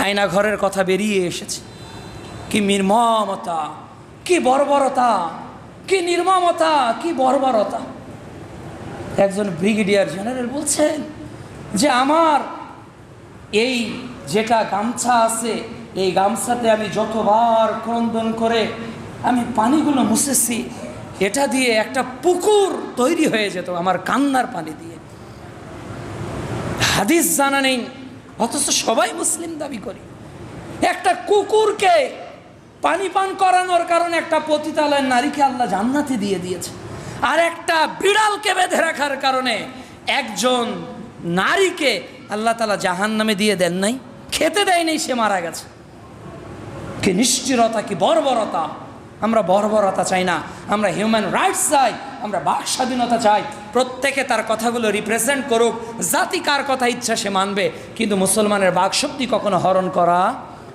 আয়না ঘরের কথা বেরিয়ে এসেছে। কি নির্মমতা, কি বর্বরতা, কি নির্মমতা, কি বর্বরতা। একজন ব্রিগেডিয়ার জেনারেল বলছেন যে আমার এই যেটা গামছা আছে, এই গামছাতে আমি যতবার ক্রন্দন করে আমি পানিগুলো মুছেছি, এটা দিয়ে একটা পুকুর তৈরি হয়ে যেত আমার কান্নার পানি দিয়ে। হাদিস জানা নেই অথচ সবাই মুসলিম দাবি করি। একটা কুকুরকে পানি পান করানোর কারণে একটা পতিতালয়ের নারীকে আল্লাহ জান্নাতি দিয়ে দিয়েছে। আর একটা বিড়ালকে বেঁধে রাখার কারণে একজন নারীকে আল্লাহ তালা জাহান নামে দিয়ে দেন নাই, খেতে দেয় দেয়নি সে মারা গেছে। কি নিষ্ঠিরতা কি বর্বরতা। আমরা বর্বরতা চাই না, আমরা হিউম্যান রাইটস চাই। আমরা বাক স্বাধীনতা চাই। প্রত্যেকে তার কথাগুলো রিপ্রেজেন্ট করুক। জাতি কার কথা ইচ্ছা সে মানবে। কিন্তু মুসলমানের বাক শক্তি কখনো হরণ করা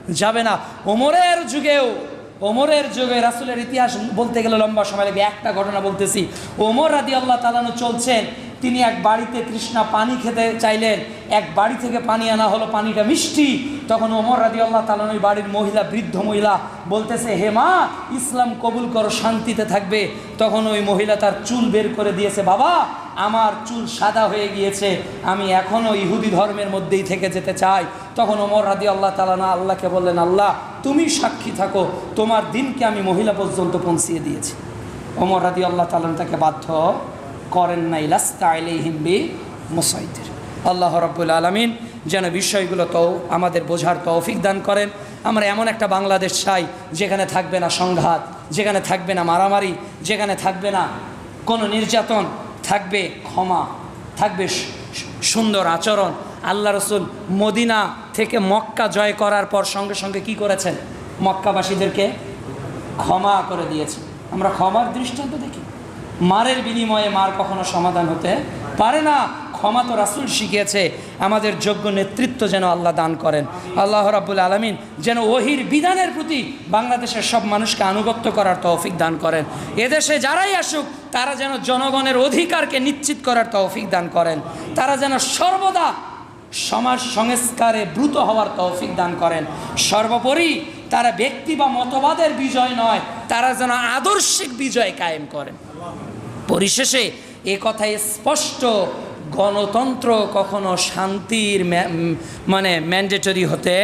যাবে না। ওমরের যুগেও, ওমরের যুগে রাসুলের ইতিহাস বলতে গেলে লম্বা সময় লাগে একটা ঘটনা বলতেছি। ওমর রাদি আল্লাহ তালানো চলছেন। তিনি এক বাড়িতে কৃষ্ণা পানি খেতে চাইলেন। এক বাড়ি থেকে পানি আনা হলো, পানিটা মিষ্টি। তখন ওমর রাদি আল্লাহ তালান ওই বাড়ির মহিলা, বৃদ্ধ মহিলা বলতেছে, হে মা, ইসলাম কবুল করো, শান্তিতে থাকবে। তখন ওই মহিলা তার চুল বের করে দিয়েছে, বাবা, আমার চুল সাদা হয়ে গিয়েছে, আমি এখনও ইহুদি ধর্মের মধ্যেই থেকে যেতে চাই। তখন ওমর রাদি আল্লাহ তালানা আল্লাহকে বললেন, আল্লাহ, তুমি সাক্ষী থাকো, তোমার দিনকে আমি মহিলা পর্যন্ত পৌঁছিয়ে দিয়েছি। ওমর রাদি আল্লাহ তালান তাকে বাধ্য করেন নাই, লাস্তা হিম্বি মুসাইদের আল্লাহ রব্বুল আলমিন যেন বিষয়গুলো তো আমাদের বোঝার তৌফিক দান করেন। আমরা এমন একটা বাংলাদেশ চাই, যেখানে থাকবে না সংঘাত, যেখানে থাকবে না মারামারি, যেখানে থাকবে না কোনো নির্যাতন, থাকবে ক্ষমা, থাকবে সুন্দর আচরণ। আল্লাহ রসুল মদিনা থেকে মক্কা জয় করার পর সঙ্গে সঙ্গে কি করেছেন? মক্কাবাসীদেরকে ক্ষমা করে দিয়েছে আমরা ক্ষমার দৃষ্টান্ত দেখি। মারের বিনিময়ে মার কখনো সমাধান হতে পারে না। ক্ষমা তো রাসুল শিখিয়েছে, আমাদের যোগ্য নেতৃত্ব যেন আল্লাহ দান করেন। আল্লাহ রাবুল আলমিন যেন ওহির বিধানের প্রতি বাংলাদেশের সব মানুষকে আনুগত্য করার তৌফিক দান করেন। এদেশে যারাই আসুক, তারা যেন জনগণের অধিকারকে নিশ্চিত করার তৌফিক দান করেন। তারা যেন সর্বদা সমাজ সংস্কারে দ্রুত হওয়ার তৌফিক দান করেন। সর্বোপরি তারা ব্যক্তি বা মতবাদের বিজয় নয়, তারা যেন আদর্শিক বিজয় কায়েম করেন। পরিশেষে এ কথাই স্পষ্ট গণতন্ত্র কখনো শান্তির মানে ম্যান্ডেটরি হতে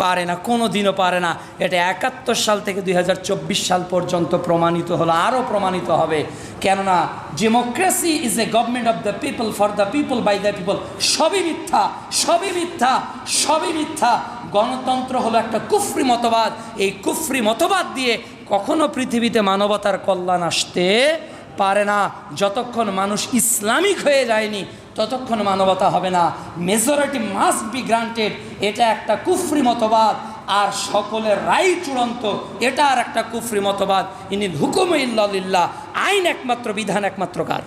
পারে না কোনো দিনও পারে না। এটা একাত্তর সাল থেকে দু হাজার চব্বিশ সাল পর্যন্ত প্রমাণিত হলো, আরও প্রমাণিত হবে। কেননা democracy is a government of the people for the people by the people সবই মিথ্যা সবই মিথ্যা সবই মিথ্যা। গণতন্ত্র হলো একটা কুফরি মতবাদ। এই কুফরি মতবাদ দিয়ে কখনো পৃথিবীতে মানবতার কল্যাণ আসতে পারে না। যতক্ষণ মানুষ ইসলামিক হয়ে যায়নি, ততক্ষণ মানবতা হবে না। মেজরিটি মাস্ট বি গ্রান্টেড এটা একটা কুফরি মতবাদ। আর সকলের রায় চূড়ান্ত। এটা আর একটা কুফরি মতবাদ। ইনি হুকুম ইল্লাহ আইন একমাত্র, বিধান একমাত্র কার?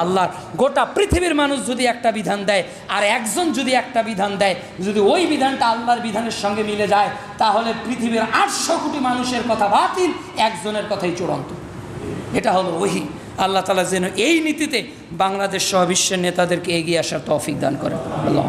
আল্লাহর। গোটা পৃথিবীর মানুষ যদি একটা বিধান দেয়, আর একজন যদি একটা বিধান দেয়, যদি ওই বিধানটা আল্লাহর বিধানের সঙ্গে মিলে যায়, তাহলে পৃথিবীর আটশো কোটি মানুষের কথা বাতিল, একজনের কথাই চূড়ান্ত। এটা হলো ওহি। আল্লাহ তালা যেন এই নীতিতে বাংলাদেশ সহ বিশ্বের নেতাদেরকে এগিয়ে আসার তৌফিক দান করে আল্লাহ